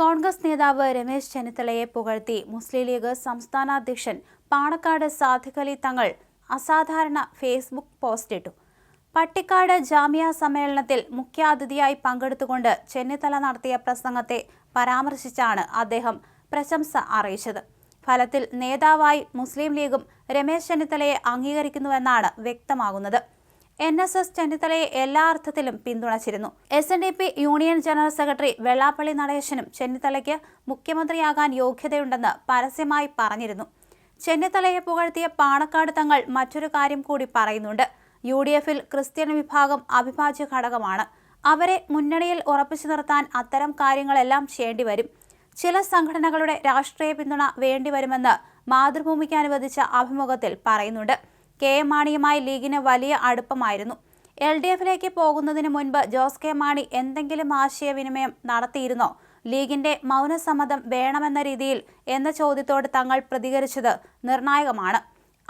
കോൺഗ്രസ് നേതാവ് രമേശ് ചെന്നിത്തലയെ പുകഴ്ത്തി മുസ്ലിം ലീഗ് സംസ്ഥാന അധ്യക്ഷൻ പാണക്കാട് സാദിഖ് അലി തങ്ങൾ അസാധാരണ ഫേസ്ബുക്ക് പോസ്റ്റിട്ടു പട്ടിക്കാട് ജാമ്യ സമ്മേളനത്തിൽ മുഖ്യാതിഥിയായി പങ്കെടുത്തുകൊണ്ട് ചെന്നിത്തല നടത്തിയ പ്രസംഗത്തെ പരാമർശിച്ചാണ് അദ്ദേഹം പ്രശംസ അറിയിച്ചത്. ഫലത്തിൽ നേതാവായി മുസ്ലിം ലീഗും രമേശ് ചെന്നിത്തലയെ അംഗീകരിക്കുന്നുവെന്നാണ് വ്യക്തമാകുന്നത്. എൻ എസ് എസ് ചെന്നിത്തലയെ എല്ലാ അർത്ഥത്തിലും പിന്തുണച്ചിരുന്നു. S N D P union general secretary Vellappally നടേശനും ചെന്നിത്തലയ്ക്ക് മുഖ്യമന്ത്രിയാകാൻ യോഗ്യതയുണ്ടെന്ന് പരസ്യമായി പറഞ്ഞിരുന്നു. ചെന്നിത്തലയെ പുകഴ്ത്തിയ പാണക്കാട് തങ്ങൾ മറ്റൊരു കാര്യം കൂടി പറയുന്നുണ്ട്. യു ഡി എഫിൽ ക്രിസ്ത്യൻ വിഭാഗം അവിഭാജ്യ ഘടകമാണ്. അവരെ മുന്നണിയിൽ ഉറപ്പിച്ചു നിർത്താൻ അത്തരം കാര്യങ്ങളെല്ലാം ചെയ്യേണ്ടിവരും ചില സംഘടനകളുടെ രാഷ്ട്രീയ പിന്തുണ വേണ്ടിവരുമെന്ന് മാതൃഭൂമിക്ക് അനുവദിച്ച അഭിമുഖത്തിൽ പറയുന്നുണ്ട്. കെ എം മാണിയുമായി ലീഗിന് വലിയ അടുപ്പമായിരുന്നു. എൽ ഡി എഫിലേക്ക് പോകുന്നതിന് മുൻപ് ജോസ് കെ മാണി എന്തെങ്കിലും ആശയവിനിമയം നടത്തിയിരുന്നോ? ലീഗിന്റെ മൗനസമ്മതം വേണമെന്ന രീതിയിൽ എന്ന ചോദ്യത്തോട് തങ്ങൾ പ്രതികരിച്ചത് നിർണായകമാണ്.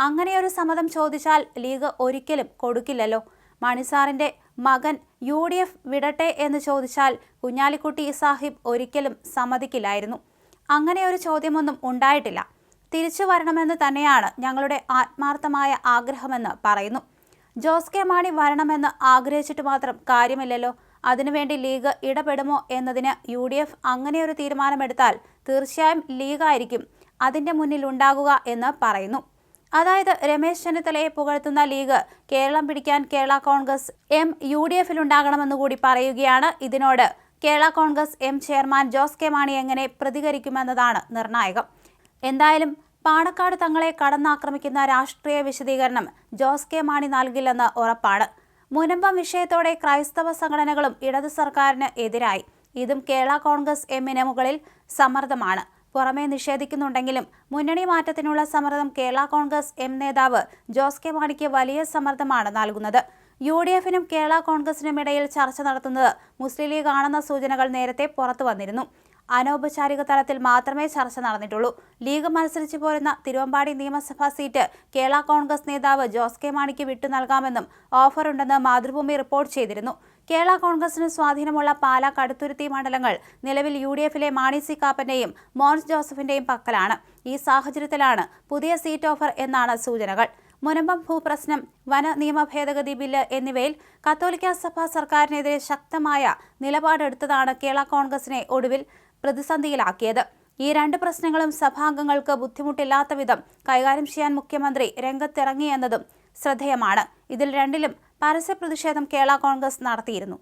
അങ്ങനെയൊരു സമ്മതം ചോദിച്ചാൽ ലീഗ് ഒരിക്കലും കൊടുക്കില്ലല്ലോ. മണിസാറിന്റെ മകൻ യു ഡി എഫ് വിടട്ടെ എന്ന് ചോദിച്ചാൽ കുഞ്ഞാലിക്കുട്ടി സാഹിബ് ഒരിക്കലും സമ്മതിക്കില്ലായിരുന്നു. അങ്ങനെയൊരു ചോദ്യമൊന്നും ഉണ്ടായിട്ടില്ല. തിരിച്ചു വരണമെന്ന് തന്നെയാണ് ഞങ്ങളുടെ ആത്മാർത്ഥമായ ആഗ്രഹമെന്ന് പറയുന്നു. ജോസ് കെ മാണി വരണമെന്ന് ആഗ്രഹിച്ചിട്ട് മാത്രം കാര്യമില്ലല്ലോ. അതിനുവേണ്ടി ലീഗ് ഇടപെടുമോ എന്നതിന് യു ഡി എഫ് അങ്ങനെയൊരു തീരുമാനമെടുത്താൽ തീർച്ചയായും ലീഗായിരിക്കും അതിന്റെ മുന്നിൽ ഉണ്ടാകുക എന്ന് പറയുന്നു. അതായത് രമേശ് ചെന്നിത്തലയെ പുകഴ്ത്തുന്ന ലീഗ് കേരളം പിടിക്കാൻ Kerala Congress M U D എഫിലുണ്ടാകണമെന്ന് കൂടി പറയുകയാണ്. ഇതിനോട് Kerala Congress M chairman Jose K Mani എങ്ങനെ പ്രതികരിക്കുമെന്നതാണ് നിർണായകം. എന്തായാലും പാണക്കാട് തങ്ങളെ കടന്നാക്രമിക്കുന്ന രാഷ്ട്രീയ വിശദീകരണം ജോസ് കെ മാണി നൽകില്ലെന്ന് ഉറപ്പാണ്. മുനമ്പം വിഷയത്തോടെ ക്രൈസ്തവ സംഘടനകളും ഇടതു സർക്കാരിന് എതിരായി. ഇതും കേരള കോൺഗ്രസ് എമ്മിന് മുകളിൽ സമ്മർദ്ദമാണ്. പുറമേ നിഷേധിക്കുന്നുണ്ടെങ്കിലും മുന്നണി മാറ്റത്തിനുള്ള സമ്മർദ്ദം കേരള കോൺഗ്രസ് എം നേതാവ് ജോസ് കെ മാണിക്ക് വലിയ സമ്മർദ്ദമാണ് നൽകുന്നത്. യു ഡി എഫിനും കേരള കോൺഗ്രസിനും ഇടയിൽ ചർച്ച നടത്തുന്നത് മുസ്ലിം ലീഗ് ആണെന്ന സൂചനകൾ നേരത്തെ പുറത്തു വന്നിരുന്നു. അനൗപചാരിക തലത്തിൽ മാത്രമേ ചർച്ച നടന്നിട്ടുള്ളൂ. ലീഗ് മത്സരിച്ചു പോരുന്ന തിരുവമ്പാടി നിയമസഭാ സീറ്റ് കേരള കോൺഗ്രസ് നേതാവ് ജോസ് കെ മാണിക്ക് വിട്ടു നൽകാമെന്നും ഓഫറുണ്ടെന്ന് മാതൃഭൂമി റിപ്പോർട്ട് ചെയ്തിരുന്നു. കേരള കോൺഗ്രസിന് സ്വാധീനമുള്ള പാലാ കടുത്തുരുത്തി മണ്ഡലങ്ങൾ നിലവിൽ യു ഡി എഫിലെ മാണി സി കാപ്പന്റെയും മോൻസ് ജോസഫിന്റെയും പക്കലാണ്. ഈ സാഹചര്യത്തിലാണ് പുതിയ സീറ്റ് ഓഫർ എന്നാണ് സൂചനകൾ. മുനമ്പം ഭൂപ്രശ്നം വന നിയമ ഭേദഗതി ബില്ല് എന്നിവയിൽ കത്തോലിക്ക സഭ സർക്കാരിനെതിരെ ശക്തമായ നിലപാടെടുത്തതാണ് കേരള കോൺഗ്രസിനെ ഒടുവിൽ പ്രതിസന്ധിയിലാക്കിയത്. ഈ രണ്ട് പ്രശ്നങ്ങളും സഭാംഗങ്ങൾക്ക് ബുദ്ധിമുട്ടില്ലാത്ത വിധം കൈകാര്യം ചെയ്യാൻ മുഖ്യമന്ത്രി രംഗത്തിറങ്ങിയെന്നതും ശ്രദ്ധേയമാണ്. ഇതിൽ രണ്ടിലും പരസ്യ പ്രതിഷേധം കേരള കോൺഗ്രസ് നടത്തിയിരുന്നു.